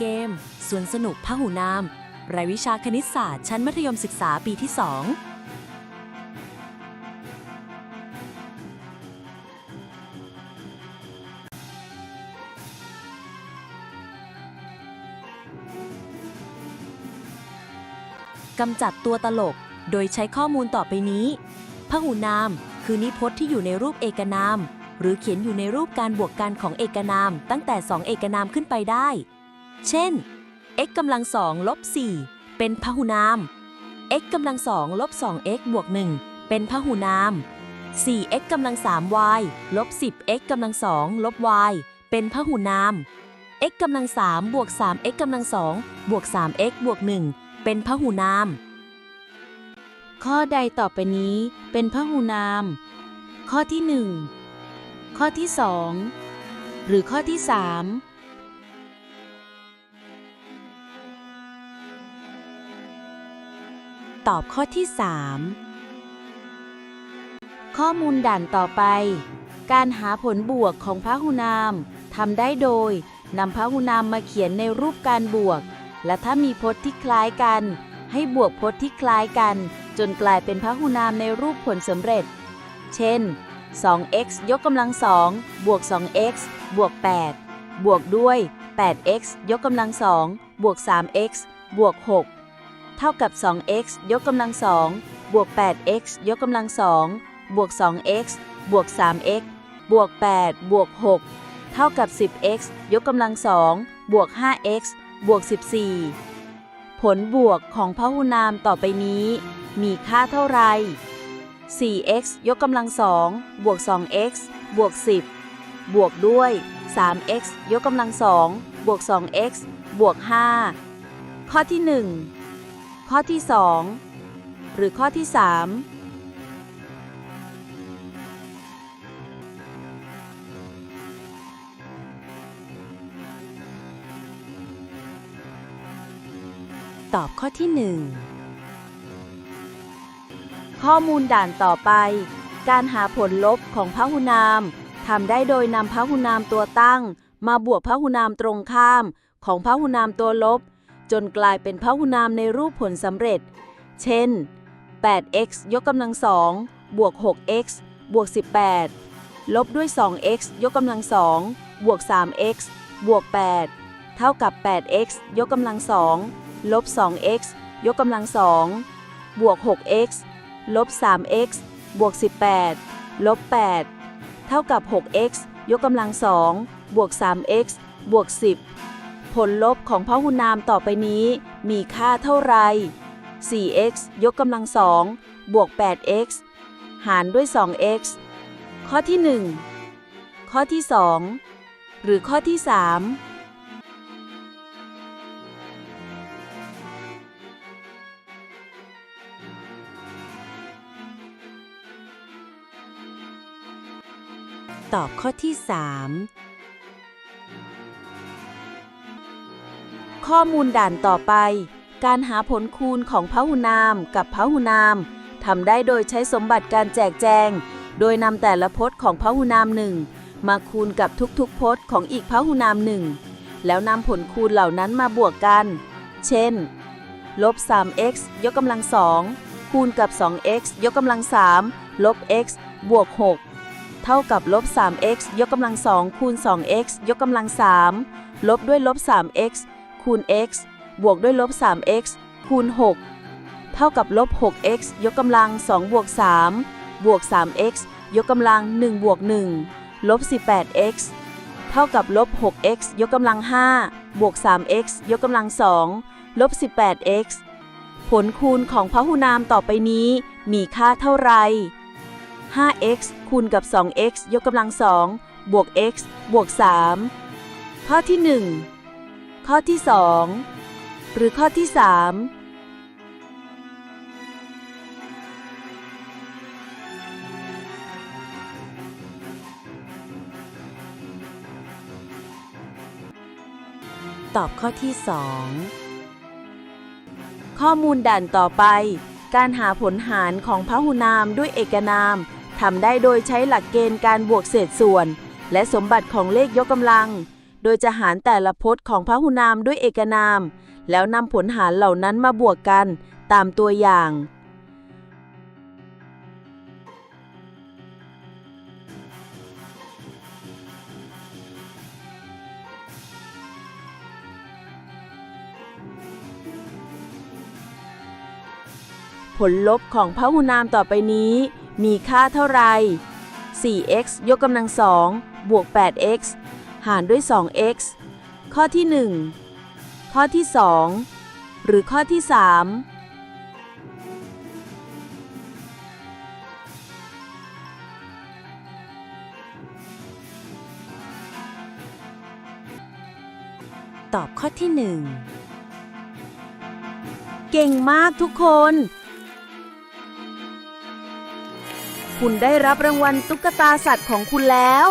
เกม สวนสนุกพหูนาม รายวิชาคณิตศาสตร์ชั้นมัธยมศึกษาปีที่ 2กำจัดตัวตลก โดยใช้ข้อมูลต่อไปนี้ พหูนาม คือนิพจน์ที่อยู่ในรูปเอกนาม หรือเขียนอยู่ในรูปการบวกกันของเอกนาม ตั้งแต่ 2 เอกนามขึ้นไปได้ เช่น x กำลังสองลบ4เป็นพหุนาม x กำลังสองลบ 2x บวก 1 เป็นพหุนาม 4x กำลัง 3y ลบ 10x กำลังสองลบ y เป็นพหุนาม x กำลัง3บวก 3x กำลังสองบวก 3x บวก 1 เป็นพหุนาม ข้อใดต่อไปนี้เป็นพหุนาม ข้อที่ 1 ข้อที่ 2 หรือข้อที่ 3 ตอบข้อที่ข้อมูลด่านต่อไป การหาผลบวกของพหูนามทำได้โดยนำพหูนามมาเขียนในรูปการบวก และถ้ามีพจน์ที่คล้ายกัน ให้บวกพจน์ที่คล้ายกัน จนกลายเป็นพหูนามในรูปผลสำเร็จ เช่น 2x ยกกำลังสองบวก 2x บวก 8 บวกด้วย 8x ยกกำลังสองบวก 3x บวก 6 เท่ากับ 2x ยกกำลังสองบวก 8x ยกกำลังสองบวก 2x บวก 3x บวก 8 บวก 6 เท่ากับ 10x ยกกำลังสองบวก 5x บวก 14 ผลบวกของพหุนามต่อไปนี้ มีค่าเท่าไหร่ 4x ยกกำลังสองบวก 2x บวก 10 บวกด้วย 3x ยกกำลังสองบวก 2x บวก 5 ข้อที่ 1 ข้อที่ 2 หรือข้อที่ 3ตอบข้อที่ข้อมูลด่านต่อไป การหาผลลบของพหุนามทำได้โดยนำพหุนามตัวตั้ง มาบวกพหุนามตรงข้าม ของพหุนามตัวลบ จนกลายเป็นพหุนามในรูปผลสำเร็จ เช่น 8x ยกกำลังสองบวก 6x บวก 18 ลบด้วย 2x ยกกำลังสองบวก 3x บวก 8 เท่ากับ 8x ยกกำลังสองลบ 2x ยกกำลังสองบวก 6x ลบ 3x บวก 18 ลบ 8 เท่ากับ 6x ยกกำลังสองบวก 3x บวก 10 ผลลบของพหุนามต่อไปนี้ มีค่าเท่าไร 4x ยกกำลังสองบวก 8x หารด้วย 2x ข้อที่ 1 ข้อที่ 2 หรือข้อที่ 3ตอบข้อที่ 3 ข้อมูลด่านต่อไป การหาผลคูณของพหุนามกับพหุนามทำได้โดยใช้สมบัติการแจกแจง โดยนำแต่ละพจน์ของพหุนามหนึ่งมาคูณกับทุกๆพจน์ของอีกพหุนามหนึ่งแล้วนำผลคูณเหล่านั้นมาบวกกัน เช่น ลบ 3x ยกกำลังสองคูณกับ 2x ยกกำลัง3ลบ x บวก 6 เท่ากับลบ 3x ยกกำลังสองคูณ 2x ยกกำลัง3ลบด้วยลบ 3x คูณ x บวกด้วยลบ 3x คูณ 6 เท่ากับลบ 6x ยกกำลัง 2 บวก 3 บวก 3x ยกกำลัง 1 บวก 1 ลบ 18x เท่ากับลบ 6x ยกกำลัง 5 บวก 3x ยกกำลัง 2 ลบ 18x ผลคูณของพหุนามต่อไปนี้มีค่าเท่าไหร่ 5x คูณกับ 2x ยกกำลัง 2 บวก x บวก 3 ข้อที่ 1 ข้อที่2หรือข้อที่3 2ตอบข้อที่ข้อมูลด่านต่อไป การหาผลหารของพหุนามด้วยเอกนามทำได้โดยใช้หลักเกณฑ์การบวกเศษส่วน และสมบัติของเลขยกกำลัง โดยจะหารแต่ละพจน์ของพหุนามด้วยเอกนาม แล้วนำผลหารเหล่านั้นมาบวกกันตามตัวอย่าง ผลลบของพหุนามต่อไปนี้ มีค่าเท่าไหร่ 4x ยกกำลังสองบวก 8x หารด้วย 2x ข้อที่ 1 ข้อที่ 2 หรือข้อที่ 3ตอบข้อที่หนึ่งเก่งมากทุกคน คุณได้รับรางวัลตุ๊กตาสัตว์ของคุณแล้ว